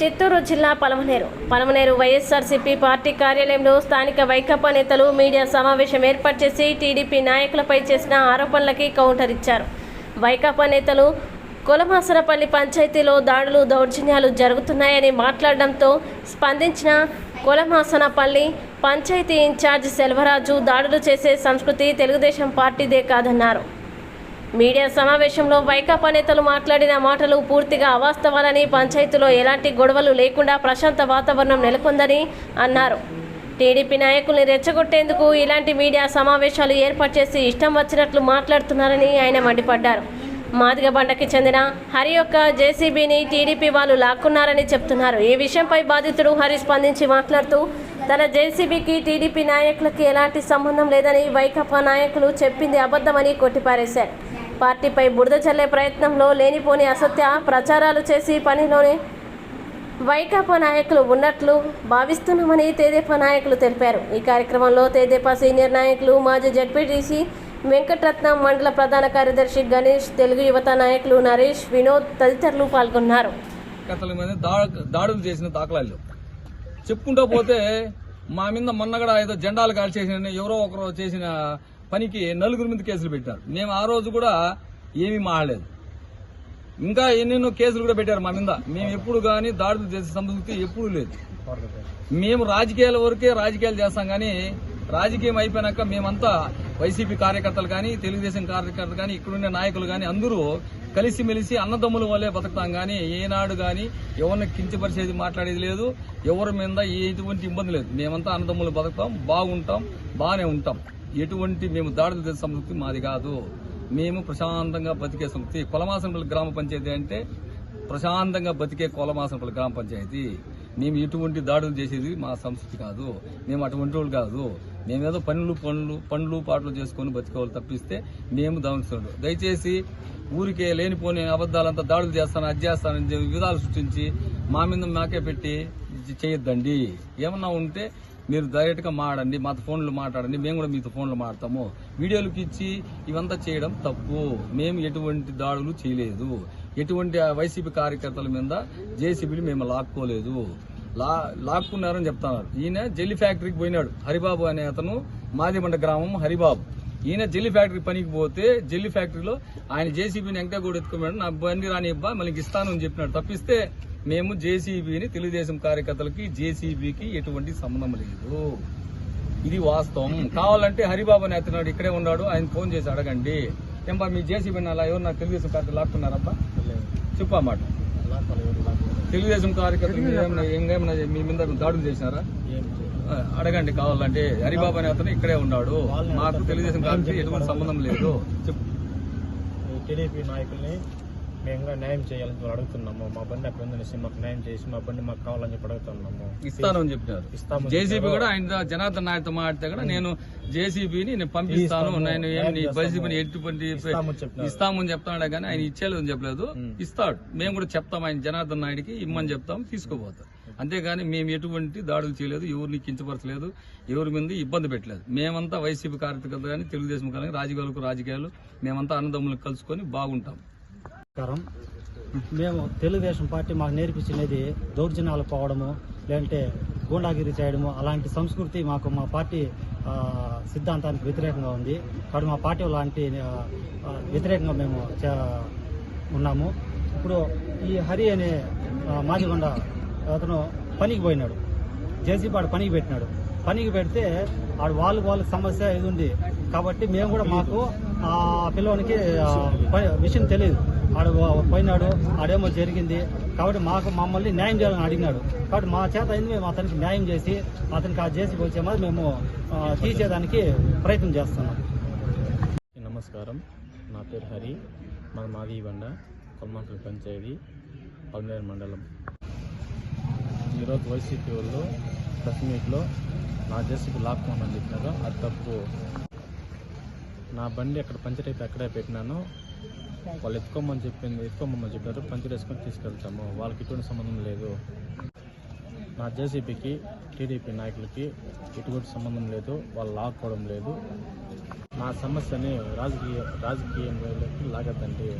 చిత్తూరు జిల్లా పలమనేరు. పలమనేరు వైఎస్ఆర్సీపీ పార్టీ కార్యాలయంలో స్థానిక వైకాపా నేతలు మీడియా సమావేశం ఏర్పాటు చేసి టీడీపీ నాయకులపై చేసిన ఆరోపణలకి కౌంటర్ ఇచ్చారు. వైకాపా నేతలు కొలమాసనపల్లి పంచాయతీలో దాడులు దౌర్జన్యాలు జరుగుతున్నాయని మాట్లాడడంతో స్పందించిన కొలమాసనపల్లి పంచాయతీ ఇన్ఛార్జ్ సెల్వరాజు దాడులు చేసే సంస్కృతి తెలుగుదేశం పార్టీదే కాదన్నారు. మీడియా సమావేశంలో వైకాపా నేతలు మాట్లాడిన మాటలు పూర్తిగా అవాస్తవాలని పంచాయతీలో ఎలాంటి గొడవలు లేకుండా ప్రశాంత వాతావరణం నెలకొందని అన్నారు. టీడీపీ నాయకుల్ని రెచ్చగొట్టేందుకు ఇలాంటి మీడియా సమావేశాలు ఏర్పాటు చేసి ఇష్టం వచ్చినట్లు మాట్లాడుతున్నారని ఆయన మండిపడ్డారు. మాదిగ బండకి చెందిన హరి యొక్క జేసీబీని టీడీపీ వాళ్ళు లాక్కున్నారని చెప్తున్నారు. ఈ విషయంపై బాధితుడు హరి స్పందించి మాట్లాడుతూ తన జేసీబీకి టీడీపీ నాయకులకి ఎలాంటి సంబంధం లేదని వైకాపా నాయకులు చెప్పింది అబద్ధమని కొట్టిపారేశారు. పార్టీపై బురద చల్లే ప్రయత్నంలో లేనిపోని అసత్య ప్రచారాలు చేసి పనిలోనే వైకాపా నాయకులు ఉన్నట్లు భావిస్తున్నామని తేదేపా నాయకులు తెలిపారు. ఈ కార్యక్రమంలో తేదేపా సీనియర్ నాయకులు మాజీ జడ్పీటీసీ వెంకటరత్నం మండల ప్రధాన కార్యదర్శి గణేష్ తెలుగు యువత నాయకులు నరేష్ వినోద్ తదితరులు పాల్గొన్నారు. కథల మీద దాడులు చేసిన దాఖలాలు. చెప్పుకుంటూ పోతే మా మీద మొన్న కూడా ఏదో జెండాలు కాల్చేసిన ఎవరో ఒకరు చేసిన పనికి నలుగురి మీద కేసులు పెట్టారు. మేము ఆ రోజు కూడా ఏమీ మాడలేదు ఇంకా ఎన్నెన్నో కేసులు కూడా పెట్టారు మా మీద. మేము ఎప్పుడు కానీ దాడులు చేసే సంస్కృతి ఎప్పుడూ లేదు. మేము రాజకీయాల వరకే రాజకీయాలు చేస్తాం కానీ రాజకీయం అయిపోయినాక మేమంతా వైసీపీ కార్యకర్తలు కానీ తెలుగుదేశం కార్యకర్తలు కానీ ఇక్కడుండే నాయకులు కానీ అందరూ కలిసిమెలిసి అన్నదమ్ముల వల్లే బతుకుతాం కానీ ఏనాడు కానీ ఎవరిని కించపరిచేది మాట్లాడేది లేదు. ఎవరి మీద ఎటువంటి ఇబ్బంది లేదు. మేమంతా అన్నదమ్ములు బతుకుతాం బాగుంటాం బాగానే ఉంటాం. ఎటువంటి మేము దాడులు చేసే సంస్కృతి మాది కాదు. మేము ప్రశాంతంగా బతికే సంస్కృతి. కొలమాసనపల్లి గ్రామ పంచాయతీ అంటే ప్రశాంతంగా బతికే కొలమాసనపల్లి గ్రామ పంచాయతీ. మేము ఎటువంటి దాడులు చేసేది మా సంస్కృతి కాదు. మేము అటువంటి వాళ్ళు కాదు. మేమేదో పనులు పనులు పనులు పాటలు చేసుకొని బతికేవాళ్ళు తప్పిస్తే మేము దాంట్లో దయచేసి ఊరికే లేనిపోని అబద్ధాలంతా దాడులు చేస్తాను అది చేస్తానని విధాలు సృష్టించి మా మీద మాకే పెట్టి చేయొద్దండి. ఏమన్నా ఉంటే మీరు డైరెక్ట్గా మాడండి మాతో ఫోన్లు మాట్లాడండి మేము కూడా మీతో ఫోన్లు మాడతాము. వీడియోలకు ఇచ్చి ఇవంతా చేయడం తప్పు. మేము ఎటువంటి దాడులు చేయలేదు. ఎటువంటి వైసీపీ కార్యకర్తల మీద జేసీబీని మేము లాక్కోలేదు. లా లాక్కున్నారని చెప్తున్నారు. ఈయన జెల్లీ ఫ్యాక్టరీకి పోయినాడు. హరిబాబు అనే అతను మాదిమండ గ్రామం హరిబాబు. ఈయన జెల్లీ ఫ్యాక్టరీ పనికి పోతే జెల్లీ ఫ్యాక్టరీలో ఆయన జేసీబీని వెంకటగూడ ఎత్తుకున్నాడు నా బండి రాని ఇబ్బా మళ్ళీ ఇస్తాను అని చెప్పినాడు. తప్పిస్తే మేము జేసీబీని తెలుగుదేశం కార్యకర్తలకి జేసీబీకి ఎటువంటి సంబంధం లేదు. ఇది వాస్తవం. కావాలంటే హరిబాబు అతను ఇక్కడే ఉన్నాడు. ఆయన ఫోన్ చేసి అడగండి. ఏంబా మీ జేసీబీని అలా ఎవరు నాకు తెలుగుదేశం కార్యకర్తలు లాక్కున్నారబ్బా? చెప్పు ఆ మాట. తెలుగుదేశం కార్యకర్తలు ఇంకేమైనా మీ మీద దాడులు చేసినారా? అడగండి కావాలంటే. హరిబాబు అనే అతను ఇక్కడే ఉన్నాడు. మాకు తెలుగుదేశం కార్యకర్తలు ఎటువంటి సంబంధం లేదు. చెప్పు. టీడీపీ నాయకుల్ని మేము ఇంకా న్యాయం చేయాలని అడుగుతున్నాము. మా బండి అక్కడ ఉందనేసి మాకు న్యాయం చేసి మా బండి మాకు కావాలని చెప్పి అడుగుతున్నాము. ఇస్తాను అని చెప్పినారు. ఇస్తామని జేసీబీ కూడా ఆయన జనార్దన్ నాయుడుతో మాట్లాడితే కూడా నేను జేసీబీని నేను పంపిస్తాను ఇస్తాము, నేను ఏమి ఎటువంటి ఇస్తామని చెప్తాడే కానీ ఆయన ఇచ్చేలేదు అని చెప్పలేదు. ఇస్తాడు. మేము కూడా చెప్తాం ఆయన జనార్దన్ నాయుడికి ఇమ్మని చెప్తాం తీసుకోపోతాం. అంతేగాని మేము ఎటువంటి దాడులు చేయలేదు ఎవరిని కించపరచలేదు ఎవరి మీద ఇబ్బంది పెట్టలేదు. మేమంతా వైసీపీ కార్యకర్తలు కానీ తెలుగుదేశం కానీ రాజకీయాలకు రాజకీయాలు మేమంతా అన్నదమ్ములకు కలుసుకొని బాగుంటాం. నమస్కారం. మేము తెలుగుదేశం పార్టీ మాకు నేర్పించినది దౌర్జన్యాలు పోవడము లేదంటే గూండాగిరి చేయడము అలాంటి సంస్కృతి మాకు మా పార్టీ సిద్ధాంతానికి వ్యతిరేకంగా ఉంది. కాబట్టి మా పార్టీ లాంటి వ్యతిరేకంగా మేము చే- ఉన్నాము. ఇప్పుడు ఈ హరి అనే ఆ, మాదిగొండ అతను పనికి పోయినాడు. జేసీబీ ఆడు పనికి పెట్టినాడు. పనికి పెడితే ఆడు వాళ్ళు వాళ్ళకి సమస్య ఇది ఉంది. కాబట్టి మేము కూడా మాకు ఆ పిల్లవానికి ప- విషయం తెలియదు ఆడ పోయినాడు ఆడేమో జరిగింది. కాబట్టి మాకు మమ్మల్ని న్యాయం చేయాలని అడిగినాడు. కాబట్టి మా చేత అయింది మేము అతనికి న్యాయం చేసి అతనికి ఆ జేసీబీ వచ్చే మాది మేము తీసేదానికి ప్రయత్నం చేస్తున్నాం. నమస్కారం. నా పేరు హరి. మన మాది బండ కొల్మాటల పంచాయతీ పల్మేరు మండలం. ఈరోజు వైసీపీ వాళ్ళు ప్రెస్ మీట్లో నా జెస్సీకి లాక్కోమని చెప్పినారు. అది తప్పు. నా బండి అక్కడ పంచర్ అయితే అక్కడే పెట్టినాను. వాళ్ళు ఎత్తుకోమని చెప్పింది ఎత్తుకోమని చెప్పారు. పంచర్ వేసుకొని తీసుకెళ్తాము. వాళ్ళకి ఎటువంటి సంబంధం లేదు. నా జేసీబీకి టీడీపీ నాయకులకి ఎటువంటి సంబంధం లేదు. వాళ్ళు లాక్కోవడం లేదు. నా సమస్యని రాజకీయ రాజకీయంలోకి లాగద్దండి.